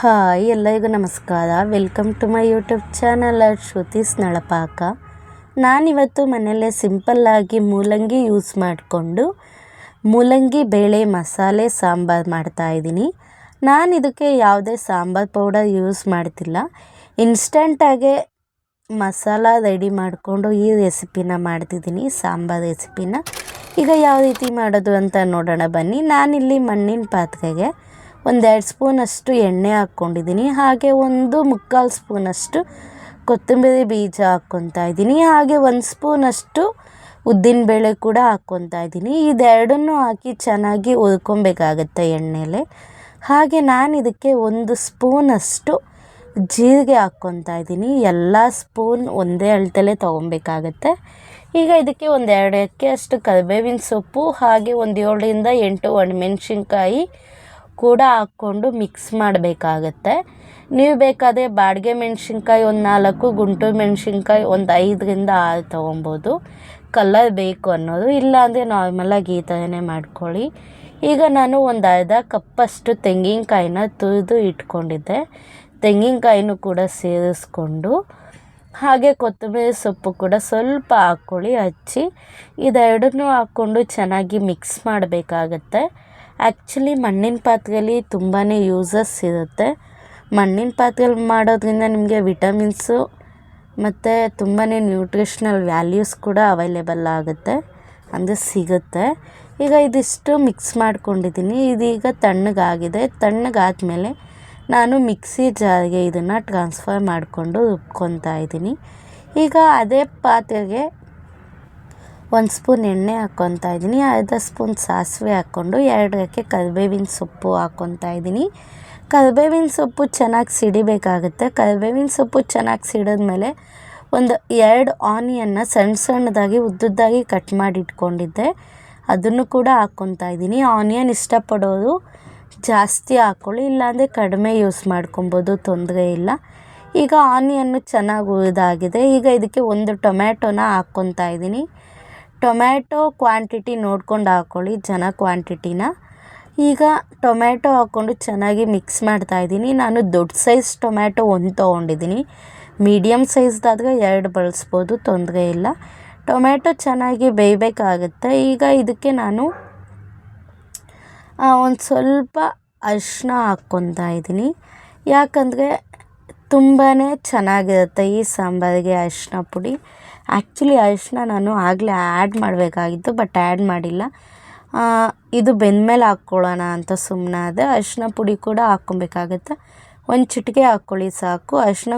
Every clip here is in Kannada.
ಹಾಯ್, ಎಲ್ಲರಿಗೂ ನಮಸ್ಕಾರ. Welcome to my YouTube channel Shruti's Nalapaka. ನಾನಿವತ್ತು ಮನೆಯಲ್ಲೇ ಸಿಂಪಲ್ಲಾಗಿ ಮೂಲಂಗಿ ಯೂಸ್ ಮಾಡಿಕೊಂಡು ಮೂಲಂಗಿ, ಬೇಳೆ, ಮಸಾಲೆ, ಸಾಂಬಾರು ಮಾಡ್ತಾಯಿದ್ದೀನಿ ನಾನು ಇದಕ್ಕೆ ಯಾವುದೇ ಸಾಂಬಾರು ಪೌಡರ್ ಯೂಸ್ ಮಾಡ್ತಿಲ್ಲ. ಇನ್ಸ್ಟಂಟಾಗೆ ಮಸಾಲ ರೆಡಿ ಮಾಡಿಕೊಂಡು ಈ ರೆಸಿಪಿನ ಮಾಡ್ತಿದ್ದೀನಿ, ಸಾಂಬಾರು ರೆಸಿಪಿನ ಈಗ ಯಾವ ರೀತಿ ಮಾಡೋದು ಅಂತ ನೋಡೋಣ ಬನ್ನಿ. ನಾನಿಲ್ಲಿ ಮಣ್ಣಿನ ಪಾತ್ರೆಗೆ ಒಂದೆರಡು ಸ್ಪೂನಷ್ಟು ಎಣ್ಣೆ ಹಾಕ್ಕೊಂಡಿದ್ದೀನಿ. ಹಾಗೆ ಒಂದು ಮುಕ್ಕಾಲು ಸ್ಪೂನಷ್ಟು ಕೊತ್ತಂಬರಿ ಬೀಜ ಹಾಕ್ಕೊತಾ ಇದ್ದೀನಿ. ಹಾಗೆ ಒಂದು ಸ್ಪೂನಷ್ಟು ಉದ್ದಿನಬೇಳೆ ಕೂಡ ಹಾಕ್ಕೊತಾ ಇದ್ದೀನಿ. ಇದೆರಡನ್ನೂ ಹಾಕಿ ಚೆನ್ನಾಗಿ ಹುರ್ಕೊಬೇಕಾಗತ್ತೆ ಎಣ್ಣೆಲೆ. ಹಾಗೆ ನಾನು ಇದಕ್ಕೆ ಒಂದು ಸ್ಪೂನಷ್ಟು ಜೀರಿಗೆ ಹಾಕ್ಕೊತಾ ಇದ್ದೀನಿ. ಎಲ್ಲ ಸ್ಪೂನ್ ಒಂದೇ ಅಳತೆಲೆ ತೊಗೊಬೇಕಾಗತ್ತೆ ಈಗ ಇದಕ್ಕೆ ಒಂದು ಎರಡು ಅಷ್ಟು ಕರಿಬೇವಿನ ಸೊಪ್ಪು, ಹಾಗೆ ಒಂದು ಏಳರಿಂದ ಎಂಟು ಒಣಮೆಣ್ಸಿನ್ಕಾಯಿ ಕೂಡ ಹಾಕ್ಕೊಂಡು ಮಿಕ್ಸ್ ಮಾಡಬೇಕಾಗತ್ತೆ. ನೀವು ಬೇಕಾದರೆ ಬಾಡಿಗೆ ಮೆಣಸಿನ್ಕಾಯಿ ಒಂದು ನಾಲ್ಕು ಗುಂಟೂರು ಮೆಣಸಿನ್ಕಾಯಿ ಒಂದು ಐದರಿಂದ ಆರು ತೊಗೊಬೋದು. ಕಲರ್ ಬೇಕು ಅನ್ನೋದು. ಇಲ್ಲಾಂದರೆ ನಾರ್ಮಲಾಗಿ ಈ ಥರನೇ ಮಾಡ್ಕೊಳ್ಳಿ. ಈಗ ನಾನು ಒಂದು ಅರ್ಧ ಕಪ್ಪಷ್ಟು ತೆಂಗಿನಕಾಯಿನ ತುರಿದು ಇಟ್ಕೊಂಡಿದ್ದೆ. ತೆಂಗಿನಕಾಯಿನೂ ಕೂಡ ಸೇರಿಸ್ಕೊಂಡು, ಹಾಗೆ ಕೊತ್ತಂಬರಿ ಸೊಪ್ಪು ಕೂಡ ಸ್ವಲ್ಪ ಹಾಕ್ಕೊಳ್ಳಿ, ಹಚ್ಚಿ. ಇದೆರಡನ್ನೂ ಹಾಕ್ಕೊಂಡು ಚೆನ್ನಾಗಿ ಮಿಕ್ಸ್ ಮಾಡಬೇಕಾಗತ್ತೆ. ಆ್ಯಕ್ಚುಲಿ ಮಣ್ಣಿನ ಪಾತ್ರೆಯಲ್ಲಿ ತುಂಬಾ ಯೂಸಸ್ ಇರುತ್ತೆ. ಮಣ್ಣಿನ ಪಾತ್ರೆಯಲ್ಲಿ ಮಾಡೋದ್ರಿಂದ ನಿಮಗೆ ವಿಟಮಿನ್ಸು ಮತ್ತು ತುಂಬಾ ನ್ಯೂಟ್ರಿಷ್ನಲ್ ವ್ಯಾಲ್ಯೂಸ್ ಕೂಡ ಅವೈಲೇಬಲ್ ಆಗುತ್ತೆ. ಅಂದರೆ ಸಿಗುತ್ತೆ. ಈಗ ಇದಿಷ್ಟು ಮಿಕ್ಸ್ ಮಾಡ್ಕೊಂಡಿದ್ದೀನಿ. ಇದೀಗ ತಣ್ಣಗಾಗಿದೆ. ತಣ್ಣಗಾದಮೇಲೆ ನಾನು ಮಿಕ್ಸಿ ಜಾರಿಗೆ ಇದನ್ನು ಟ್ರಾನ್ಸ್ಫರ್ ಮಾಡಿಕೊಂಡು ರುಬ್ಕೊತಾ ಇದ್ದೀನಿ. ಈಗ ಅದೇ ಪಾತ್ರೆಗೆ ಒಂದು ಸ್ಪೂನ್ ಎಣ್ಣೆ ಹಾಕ್ಕೊತಾ ಇದ್ದೀನಿ, ಅರ್ಧ ಸ್ಪೂನ್ ಸಾಸಿವೆ ಹಾಕ್ಕೊಂಡು ಎರಡು ರೆಕ್ಕೆ ಕರಿಬೇವಿನ ಸೊಪ್ಪು ಹಾಕ್ಕೊತಾ ಇದ್ದೀನಿ. ಕರಿಬೇವಿನ ಸೊಪ್ಪು ಚೆನ್ನಾಗಿ ಸಿಡಿಬೇಕಾಗುತ್ತೆ. ಕರಿಬೇವಿನ ಸೊಪ್ಪು ಚೆನ್ನಾಗಿ ಸಿಡಿದ್ಮೇಲೆ ಒಂದು ಎರಡು ಆನಿಯನ್ನ ಸಣ್ಣ ಸಣ್ಣದಾಗಿ ಉದ್ದುದ್ದಾಗಿ ಕಟ್ ಮಾಡಿ ಇಟ್ಕೊಂಡಿದ್ದೆ. ಅದನ್ನು ಕೂಡ ಹಾಕ್ಕೊತಾ ಇದ್ದೀನಿ. ಆನಿಯನ್ ಇಷ್ಟಪಡೋರು ಜಾಸ್ತಿ ಹಾಕ್ಕೊಳ್ಳಿ ಇಲ್ಲಾಂದರೆ ಕಡಿಮೆ ಯೂಸ್ ಮಾಡ್ಕೊಬೋದು, ತೊಂದರೆ ಇಲ್ಲ. ಈಗ ಆನಿಯನ್ನು ಚೆನ್ನಾಗಿ ಹುರಿದಾಗಿದೆ. ಈಗ ಇದಕ್ಕೆ ಒಂದು ಟೊಮ್ಯಾಟೊನ ಹಾಕ್ಕೊತಾ ಇದ್ದೀನಿ. ಟೊಮ್ಯಾಟೊ ಕ್ವಾಂಟಿಟಿ ನೋಡ್ಕೊಂಡು ಹಾಕ್ಕೊಳ್ಳಿ ಜನ ಕ್ವಾಂಟಿಟಿನ. ಈಗ ಟೊಮ್ಯಾಟೊ ಹಾಕ್ಕೊಂಡು ಚೆನ್ನಾಗಿ ಮಿಕ್ಸ್ ಮಾಡ್ತಾ ಇದ್ದೀನಿ. ನಾನು ದೊಡ್ಡ ಸೈಜ್ ಟೊಮ್ಯಾಟೊ ಒಂದು ತೊಗೊಂಡಿದ್ದೀನಿ. ಮೀಡಿಯಮ್ ಸೈಜ್ದಾದ್ರೆ ಎರಡು ಬಳಸ್ಬೋದು, ತೊಂದರೆ ಇಲ್ಲ. ಟೊಮ್ಯಾಟೊ ಚೆನ್ನಾಗಿ ಬೇಯಬೇಕಾಗುತ್ತೆ. ಈಗ ಇದಕ್ಕೆ ನಾನು ಒಂದು ಸ್ವಲ್ಪ ಅರಿಶಿನ ಹಾಕ್ಕೊತಾ ಇದ್ದೀನಿ. ಯಾಕಂದರೆ ತುಂಬಾ ಚೆನ್ನಾಗಿರುತ್ತೆ ಈ ಸಾಂಬಾರಿಗೆ ಅರಿಶಿನ ಪುಡಿ. ಆ್ಯಕ್ಚುಲಿ ಅರಿಶಿನ ನಾನು ಆಗಲೇ ಆ್ಯಡ್ ಮಾಡಬೇಕಾಗಿತ್ತು ಬಟ್ ಆ್ಯಡ್ ಮಾಡಿಲ್ಲ. ಇದು ಬೆಂದಮೇಲೆ ಹಾಕ್ಕೊಳ್ಳೋಣ ಅಂತ ಸುಮ್ಮನಾದೆ ಅರಿಶಿನ ಪುಡಿ ಕೂಡ ಹಾಕ್ಕೊಬೇಕಾಗತ್ತೆ. ಒಂದು ಚಿಟಿಕೆ ಹಾಕ್ಕೊಳ್ಳಿ ಸಾಕು. ಅರಿಶಿನ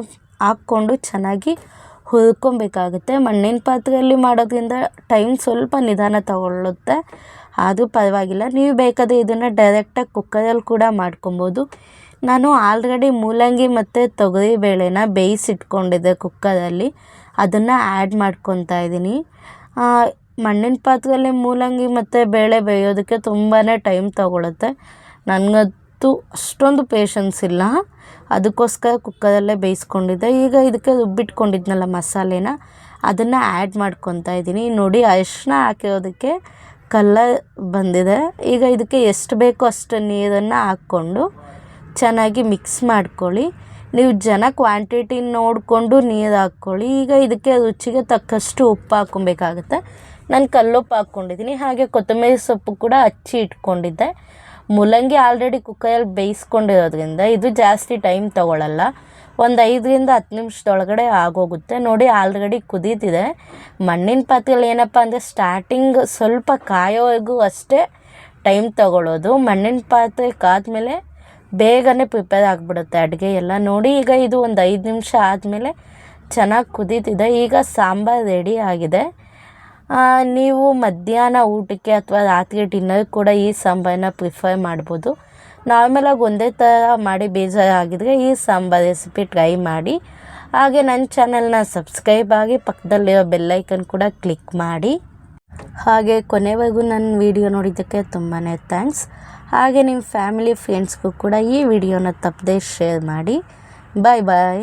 ಹಾಕ್ಕೊಂಡು ಚೆನ್ನಾಗಿ ಹುರ್ಕೊಬೇಕಾಗುತ್ತೆ. ಮಣ್ಣಿನ ಪಾತ್ರೆಯಲ್ಲಿ ಮಾಡೋದ್ರಿಂದ ಟೈಮ್ ಸ್ವಲ್ಪ ನಿಧಾನ ತಗೊಳ್ಳುತ್ತೆ. ಆದರೂ ಪರವಾಗಿಲ್ಲ. ನೀವು ಬೇಕಾದರೆ ಇದನ್ನು ಡೈರೆಕ್ಟಾಗಿ ಕುಕ್ಕರಲ್ಲಿ ಕೂಡ ಮಾಡ್ಕೊಬೋದು. ನಾನು ಆಲ್ರೆಡಿ ಮೂಲಂಗಿ ಮತ್ತು ತೊಗರಿ ಬೇಳೆನ ಬೇಯಿಸಿಟ್ಕೊಂಡಿದ್ದೆ ಕುಕ್ಕರಲ್ಲಿ. ಅದನ್ನು ಆ್ಯಡ್ ಮಾಡ್ಕೊತಾ ಇದ್ದೀನಿ. ಮಣ್ಣಿನ ಪಾತ್ರೆಯಲ್ಲಿ ಮೂಲಂಗಿ ಮತ್ತು ಬೇಳೆ ಬೇಯೋದಕ್ಕೆ ತುಂಬಾ ಟೈಮ್ ತಗೊಳುತ್ತೆ. ನನಗಂತೂ ಅಷ್ಟೊಂದು ಪೇಷನ್ಸ್ ಇಲ್ಲ. ಅದಕ್ಕೋಸ್ಕರ ಕುಕ್ಕರಲ್ಲೇ ಬೇಯಿಸ್ಕೊಂಡಿದ್ದೆ. ಈಗ ಇದಕ್ಕೆ ರುಬ್ಬಿಟ್ಕೊಂಡಿದ್ನಲ್ಲ ಮಸಾಲೆನ, ಅದನ್ನು ಆ್ಯಡ್ ಮಾಡ್ಕೊತಾ ಇದ್ದೀನಿ. ನೋಡಿ ಅರಿಶಿನ ಹಾಕಿರೋದಕ್ಕೆ ಕಲ್ಲರ್ ಬಂದಿದೆ. ಈಗ ಇದಕ್ಕೆ ಎಷ್ಟು ಬೇಕೋ ಅಷ್ಟು ನೀರನ್ನು ಹಾಕ್ಕೊಂಡು ಚೆನ್ನಾಗಿ ಮಿಕ್ಸ್ ಮಾಡ್ಕೊಳ್ಳಿ. ನೀವು ಜನ ಕ್ವಾಂಟಿಟಿ ನೋಡಿಕೊಂಡು ನೀರು ಹಾಕ್ಕೊಳ್ಳಿ. ಈಗ ಇದಕ್ಕೆ ರುಚಿಗೆ ತಕ್ಕಷ್ಟು ಉಪ್ಪು ಹಾಕ್ಕೊಬೇಕಾಗುತ್ತೆ. ನಾನು ಕಲ್ಲುಪ್ಪು ಹಾಕ್ಕೊಂಡಿದ್ದೀನಿ. ಹಾಗೆ ಕೊತ್ತಂಬರಿ ಸೊಪ್ಪು ಕೂಡ ಹಚ್ಚಿ ಇಟ್ಕೊಂಡಿದ್ದೆ. ಮೂಲಂಗಿ ಆಲ್ರೆಡಿ ಕುಕ್ಕರಲ್ಲಿ ಬೇಯಿಸ್ಕೊಂಡಿರೋದ್ರಿಂದ ಇದು ಜಾಸ್ತಿ ಟೈಮ್ ತೊಗೊಳ್ಳಲ್ಲ ಒಂದು ಐದರಿಂದ ಹತ್ತು ನಿಮಿಷದೊಳಗಡೆ ಆಗೋಗುತ್ತೆ. ನೋಡಿ ಆಲ್ರೆಡಿ ಕುದೀತಿದೆ. ಮಣ್ಣಿನ ಪಾತ್ರೆಯಲ್ಲಿ ಏನಪ್ಪ ಅಂದರೆ ಸ್ಟಾರ್ಟಿಂಗ್ ಸ್ವಲ್ಪ ಕಾಯೋವರೆಗೂ ಅಷ್ಟೇ ಟೈಮ್ ತೊಗೊಳ್ಳೋದು ಮಣ್ಣಿನ ಪಾತ್ರೆ ಕಾದ್ಮೇಲೆ ಬೇಗನೆ ಪ್ರಿಪೇರ್ ಆಗಿಬಿಡುತ್ತೆ ಅಡುಗೆ ಎಲ್ಲ ನೋಡಿ. ಈಗ ಇದು ಒಂದು ಐದು ನಿಮಿಷ ಆದಮೇಲೆ ಚೆನ್ನಾಗಿ ಕುದೀತಿದೆ. ಈಗ ಸಾಂಬಾರು ರೆಡಿ ಆಗಿದೆ. ನೀವು ಮಧ್ಯಾಹ್ನ ಊಟಕ್ಕೆ ಅಥವಾ ರಾತ್ರಿ ಡಿನ್ನರ್ ಕೂಡ ಈ ಸಾಂಬಾರನ್ನ ಪ್ರಿಫರ್ ಮಾಡ್ಬೋದು. ನಾರ್ಮಲಾಗಿ ಒಂದೇ ಥರ ಮಾಡಿ ಬೇಜಾರಾಗಿದ್ದರೆ ಈ ಸಾಂಬಾರು ರೆಸಿಪಿ ಟ್ರೈ ಮಾಡಿ. ಹಾಗೆ ನನ್ನ ಚಾನಲ್ನ ಸಬ್ಸ್ಕ್ರೈಬ್ ಆಗಿ ಪಕ್ಕದಲ್ಲಿರೋ ಬೆಲ್ಲೈಕನ್ ಕೂಡ ಕ್ಲಿಕ್ ಮಾಡಿ. ಹಾಗೆ ಕೊನೆವರೆಗೂ ನನ್ನ ವಿಡಿಯೋ ನೋಡಿದ್ದಕ್ಕೆ ತುಂಬಾ ಥ್ಯಾಂಕ್ಸ್. ಹಾಗೆ ನಿಮ್ಮ ಫ್ಯಾಮಿಲಿ ಫ್ರೆಂಡ್ಸ್ಗೂ ಕೂಡ ಈ ವಿಡಿಯೋನ ತಪ್ಪದೆ ಶೇರ್ ಮಾಡಿ. ಬಾಯ್ ಬಾಯ್